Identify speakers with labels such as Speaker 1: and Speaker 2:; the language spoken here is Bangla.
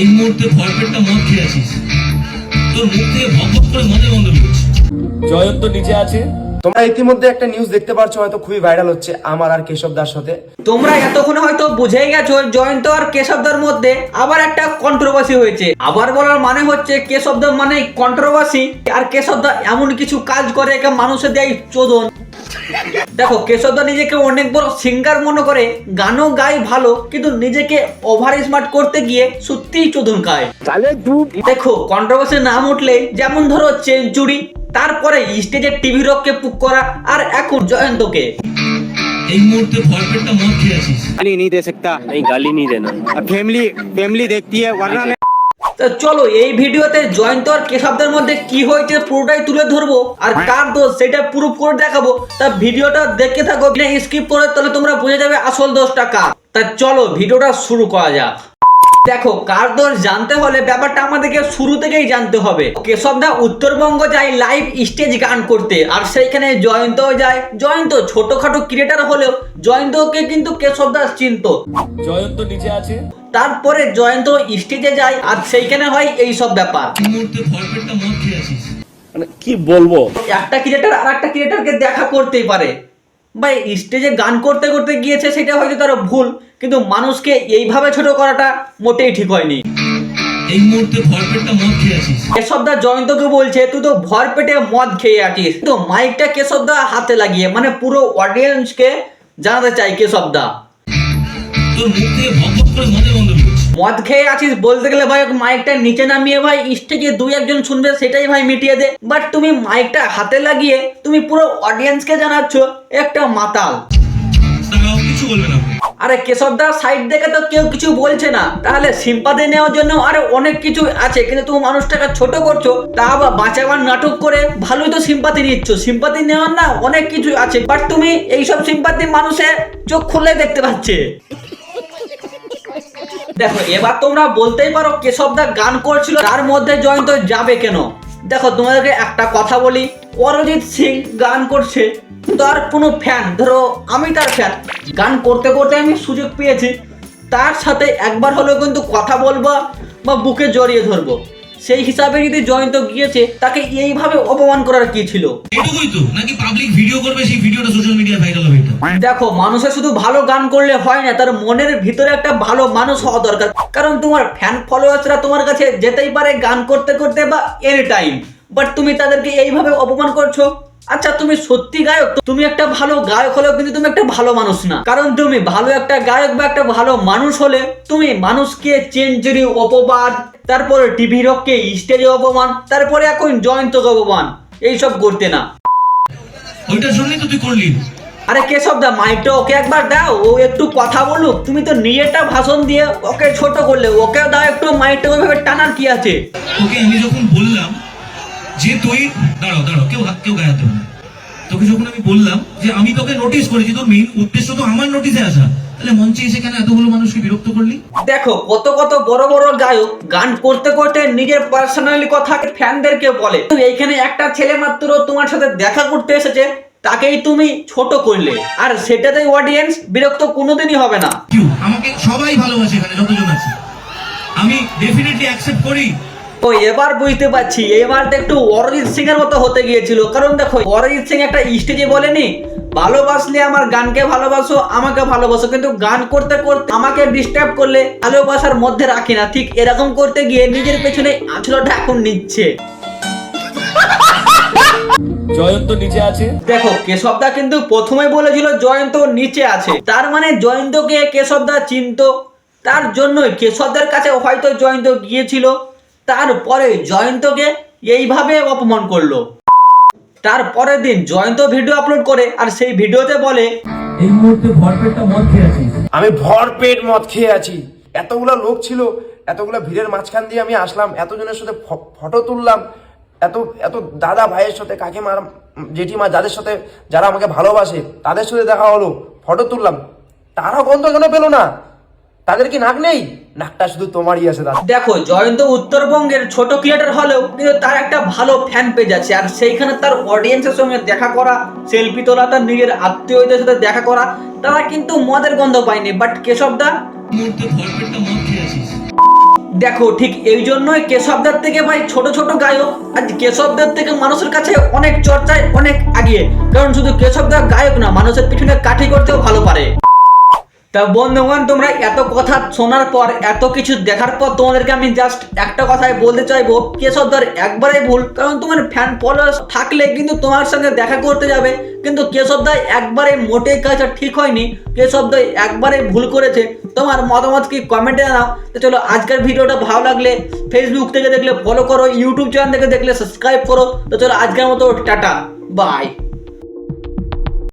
Speaker 1: এই মুহূর্তে ভরপেটটা মদ খেয়ে আছিস। তোর মুখ থেকে ভক করে মদের গন্ধ বেরোচ্ছে।
Speaker 2: জয়ন্ত নিচে আছে।
Speaker 3: তোমরা ইতিমধ্যে একটা নিউজ দেখতে পাচ্ছ হয়তো খুবই ভাইরাল হচ্ছে আমার আর কেশব দার সাথে।
Speaker 4: তোমরা এতক্ষণে হয়তো বুঝেই গেছো জয়ন্ত আর কেশবদার মধ্যে আবার একটা কন্ট্রোভার্সি হয়েছে। আবার বলার মানে হচ্ছে কেশব কেশবদা মানে কন্ট্রোভার্সি আর কেশবদা এমন কিছু কাজ করে একে মানুষের দেয় চোদন। দেখো কেশবদা নিজেকে অনেক বড় সিঙ্গার মনে করে গানও গায় ভালো কিন্তু নিজেকে ওভার স্মার্ট করতে গিয়ে সত্যিই চোদন খায় দেখো কন্ট্রোভার্সি নাম উঠলে যেমন ধরো চেঞ্চুরি তারপরে স্টেজে টিভি রককে পুক করা আর এখন জয়ন্তকে
Speaker 1: এই মুহূর্তে ভরপেটটা মদ খেয়ে আছিস
Speaker 5: गाली नहीं दे सकता
Speaker 2: नहीं गाली नहीं देना
Speaker 5: अब फैमिली फैमिली देखती है वरना मैं
Speaker 4: তো চলো এই ভিডিওতে জয়ন্ত আর কেশবদের মধ্যে কি হয়েছে পুরোটাই তুলে ধরবো আর কার দোষ সেটা পুরো করে দেখাবো তা ভিডিওটা দেখতে থাকো স্কিপ করে তাহলে তোমরা বুঝে যাবে আসল দোষটা কার। তা চলো ভিডিওটা শুরু করা যাক। দেখো কার দোষ জানতে হলে ব্যাপারটা আমাদেরকে শুরু থেকেই জানতে হবে। কেশবদা উত্তরবঙ্গ যায় লাইভ স্টেজ গান করতে আর সেইখানে জয়ন্তও যায়। জয়ন্ত ছোটখাটো ক্রিয়েটার হলেও জয়ন্তকে কিন্তু কেশবদাস চিনতো।
Speaker 2: জয়ন্ত নিচে আছে?
Speaker 4: তারপরে জয়ন্ত স্টেজে যায় আর সেইখানে হয় এই সব ব্যাপার
Speaker 2: মানে কি বলব?
Speaker 4: একটা ক্রিয়েটার আর একটা ক্রিয়েটারকে দেখা করতেই পারে। ভাই স্টেজে গান করতে করতে গিয়েছে সেটা হয়তো তার ভুল কিন্তু মানুষকে এইভাবে ছোট করাটা মোটেই ঠিক হয়নি।
Speaker 1: এই মুহূর্তে ভরপেটটা মদ খেয়ে আছিস
Speaker 4: কেশবদা জয়ন্তকে বলছে তুই তো ভর পেটে মদ খেয়ে আছিস। তো মাইকটা কেশবদা হাতে লাগিয়ে মানে পুরো অডিয়েন্সকে জানাতে চাই কেশবদা
Speaker 1: সব মুখ থেকে ভক ভক করে মদের গন্ধ বেরোচ্ছে।
Speaker 4: মদ খেয়ে আছিস বলতে গেলে ভাই মাইকটা নিচে নামিয়ে ভাই স্টেজে দুই একজন শুনবে সেটাই ভাই মিটিয়ে দে। বাট তুমি মাইকটা হাতে লাগিয়ে তুমি পুরো অডিয়েন্সকে জানাচ্ছ একটা মাতাল।
Speaker 1: কিছু বলবে না।
Speaker 4: আরে কেশবদা সাইড দেখে তো কেউ কিছু বলছে না। তাহলে সিম্পাতি নেওয়ার জন্য আরে অনেক কিছু আছে, কিন্তু তুমি মানুষটাকে ছোট করছ, তা আবার বাঁচাবার নাটক করে ভালোই তো সিম্পাতি নিচ্ছ। সিম্পাতি নেওয়ার না অনেক কিছু আছে বাট তুমি এইসব সিম্পাতি মানুষের চোখ খুলে দেখতে পাচ্ছে। দেখো, এবার তোমরা বলতেই পারো, কেশবদা গান করছিল, তার মধ্যে জয়ন্ত যাবে কেন? দেখো, তোমাদেরকে একটা কথা বলি। অরিজিৎ সিং গান করছে, তার কোনো ফ্যান ধরো আমি তার ফ্যান গান করতে করতে আমি সুযোগ পেয়েছি। তার সাথে একবার হলেও কিন্তু কথা বলব বা বুকে জড়িয়ে ধরবো। সেই হিসাবে যদি জয়ন্ত গিয়েছে, তাকে এইভাবে অপমান করার কি ছিল?
Speaker 1: এটুকুই তো? নাকি পাবলিক ভিডিও করবে সেই ভিডিওটা সোশ্যাল এটা
Speaker 4: দেখো মানুষের শুধু ভালো গান করলে হয় না, তার মনের ভিতরে একটা ভালো মানুষ হওয়া দরকার। কারণ তোমার ফ্যান ফলোয়ার্সরা তোমার কাছে যেতেই পারে গান করতে করতে বা এনি টাইম বাট তুমি তাদেরকে এইভাবে অপমান করছ? আচ্ছা তুমি সত্যি গায়ক? তুমি একটা ভালো গায়ক হলেও কিন্তু তুমি একটা ভালো মানুষ না। কারণ তুমি ভালো একটা গায়ক বা একটা ভালো মানুষ হলে তুমি মানুষকে চেঞ্জুরি অপবাদ, তারপরে টিভি রককে স্টেজে অপমান, তারপরে এখন জয়ন্তকে অপমান। এইসব করতে না।
Speaker 1: জন্যই তো তুই করলি।
Speaker 4: আরে কেশব দা মাইকটা ওকে একবার দাও ও একটু কথা বলুক। তুমি তো নিজেরটা ভাষণ দিয়ে ওকে ছোট করলে ওকে দাও একটু মাইকটা ওইভাবে টানার কি আছে?
Speaker 1: তোকে আমি যখন বললাম যে তুই দাঁড়াও দাঁড়াও কেউ হাত কেউ গায়ে দেবে না। তোকে যখন আমি বললাম যে আমি তোকে নোটিস করেছি তোর মেইন উদ্দেশ্য তো আমার নোটিসে আসা। তাহলে মঞ্চে এসে কেন এতগুলো মানুষকে বিরক্ত করলি?
Speaker 4: দেখো কত কত বড় বড় গায়ক গান করতে করতে নিজের পার্সোনালি কথা ফ্যানদেরকে বলে। তো এইখানে একটা ছেলে মাত্র তোমার সাথে দেখা করতে এসেছে। তাকেই তুমি ছোট করলে। আর সেটাতে অডিয়েন্স বিরক্ত কোনোদিনই হবে না।
Speaker 1: আমাকে সবাই ভালোবাসে এখানে যতজন আছে। আমি ডেফিনেটলি অ্যাকসেপ্ট করি।
Speaker 4: ও এবার বুঝতে পারছি। এবার তো একটু অরিজিৎ সিং এর মতো হতে গিয়েছিল। কারণ দেখো অরিজিৎ সিং একটা স্টেজে বলেনি ভালোবাসলে আমার গানকে ভালোবাসো আমাকে ভালোবাসো। কিন্তু গান করতে করতে আমাকে ডিস্টার্ব করলে ভালোবাসার মধ্যে রাখি না। ঠিক এরকম করতে গিয়ে নিজের পেছনে আঁচলটা এখন নিচ্ছে।
Speaker 2: জয়ন্ত নিচে আছে।
Speaker 4: দেখো কেশবদা কিন্তু প্রথমে বলেছিল জয়ন্ত নিচে আছে। তার মানে জয়ন্তকে কেশবদা চিনতো। তার জন্যই কেশবদার কাছে হয়তো জয়ন্ত গিয়েছিল। তারপরে জয়ন্তকে এইভাবে অপমান করল। তারপরের দিন জয়ন্ত ভিডিও আপলোড করে আর সেই ভিডিওতে বলে
Speaker 1: এই মুহূর্তে ভরপেটটা মদ খেয়ে আছিস।
Speaker 3: আমি ভরপেট মদ খেয়ে আছি। এতগুলা লোক ছিল এতগুলা ভিড়ের মাঝখান দিয়ে আমি আসলাম এতজনের সাথে ফ- ফটো তুললাম। এত এত দাদা ভাইয়ের সাথে কাকিমার জেঠিমা যাদের সাথে যারা আমাকে ভালোবাসে তাদের সাথে দেখা হলো ফটো তুললাম তারা গন্ধ কেন পেল না? তাদের কি নাক নেই? নাকটা শুধু তোমারই আছে দাদা।
Speaker 4: দেখো জয়ন্ত উত্তরবঙ্গের ছোট ক্রিয়েটার হলেও কিন্তু তার একটা ভালো ফ্যান পেজ আছে আর সেইখানে তার অডিয়েন্সের সঙ্গে দেখা করা সেলফি তোলা তার নিজের আত্মীয়দের সাথে দেখা করা তারা কিন্তু মদের গন্ধ পায়নি। বাট
Speaker 1: মুহূর্তে মদ খেয়ে আছিস?
Speaker 4: দেখো, ঠিক এই জন্যই কেশবদার থেকে ভাই ছোট ছোট গায়ক। আজ কেশবদার থেকে মানুষের কাছে অনেক চর্চায় অনেক আগিয়ে কারণ শুধু কেশবদার গায়ক না, মানুষের পিছনে কাঠি করতেও ভালো পারে। তা বন্ধুগণ, তোমরা এত কথা শোনার পর, এত কিছু দেখার পর তোমাদেরকে আমি জাস্ট একটা কথাই বলতে চাইব। কেশবদার একবারে ভুল, কারণ তোমার ফ্যান ফলোয়ার্স থাকলে কিন্তু তোমার সঙ্গে দেখা করতে যাবে। কিন্তু কেশবদাই একবারে মোটেই কাজটা ঠিক হয়নি। কেশবদাই একবারে ভুল করেছে। তোমার মতামত কি কমেন্টে জানাও। তো চলো, আজকের ভিডিওটা ভালো লাগলে ফেসবুক থেকে দেখলে ফলো করো ইউটিউব চ্যানেল থেকে দেখলে সাবস্ক্রাইব করো। তো চলো, আজকের মতো টাটা বাই